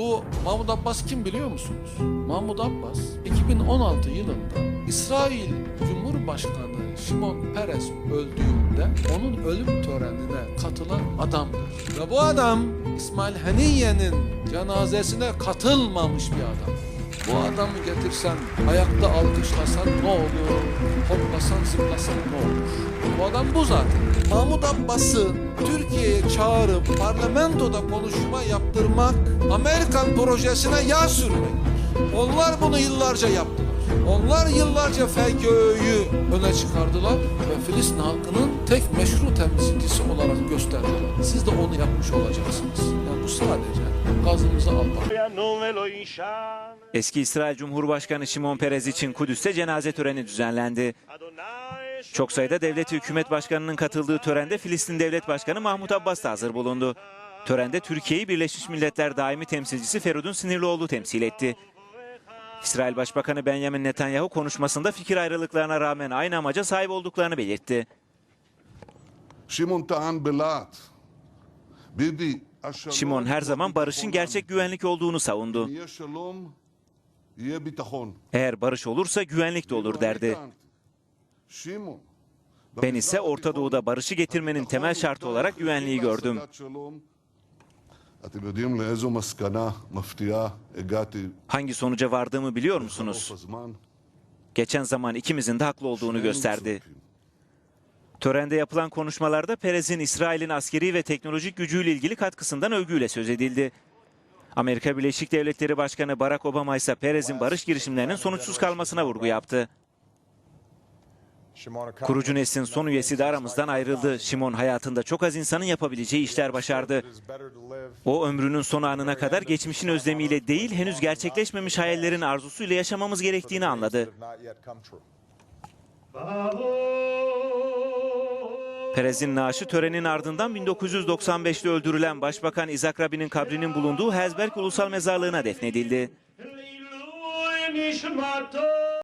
Bu Mahmut Abbas kim biliyor musunuz? Mahmut Abbas 2016 yılında İsrail Cumhurbaşkanı Şimon Peres öldüğünde onun ölüm törenine katılan adamdır. Ve bu adam İsmail Haniye'nin cenazesine katılmamış bir adam. Bu adamı getirsen, ayakta alkışlasan ne olur, hoplasan zıplasan ne olur? Bu adam bu zaten. Mahmut Abbas'ı Türkiye'ye çağırıp parlamentoda konuşma yaptırmak, Amerikan projesine yağ sürmek. Onlar bunu yıllarca yaptılar. Onlar yıllarca FKÖ'yü öne çıkardılar ve Filistin halkının tek meşru temsilcisi olarak gösterdiler. Siz de onu yapmış olacaksınız. Yani bu sadece gazınızı almak. Eski İsrail Cumhurbaşkanı Şimon Perez için Kudüs'te cenaze töreni düzenlendi. Çok sayıda devlet hükümet başkanının katıldığı törende Filistin Devlet Başkanı Mahmut Abbas da hazır bulundu. Törende Türkiye'yi Birleşmiş Milletler daimi temsilcisi Feridun Sinirlioğlu temsil etti. İsrail Başbakanı Benjamin Netanyahu konuşmasında fikir ayrılıklarına rağmen aynı amaca sahip olduklarını belirtti. Şimon Tahan Belat, Bibi Şimon her zaman barışın gerçek güvenlik olduğunu savundu. Eğer barış olursa güvenlik de olur derdi. Ben ise Orta Doğu'da barışı getirmenin temel şartı olarak güvenliği gördüm. Hangi sonuca vardığımı biliyor musunuz? Geçen zaman ikimizin de haklı olduğunu gösterdi. Törende yapılan konuşmalarda Perez'in İsrail'in askeri ve teknolojik gücüyle ilgili katkısından övgüyle söz edildi. Amerika Birleşik Devletleri Başkanı Barack Obama ise Perez'in barış girişimlerinin sonuçsuz kalmasına vurgu yaptı. Kurucu neslin son üyesi de aramızdan ayrıldı. Şimon hayatında çok az insanın yapabileceği işler başardı. O ömrünün son anına kadar geçmişin özlemiyle değil, henüz gerçekleşmemiş hayallerin arzusuyla yaşamamız gerektiğini anladı. Perez'in naaşı törenin ardından 1995'te öldürülen Başbakan İzak Rabin'in kabrinin bulunduğu Hezberk Ulusal Mezarlığı'na defnedildi.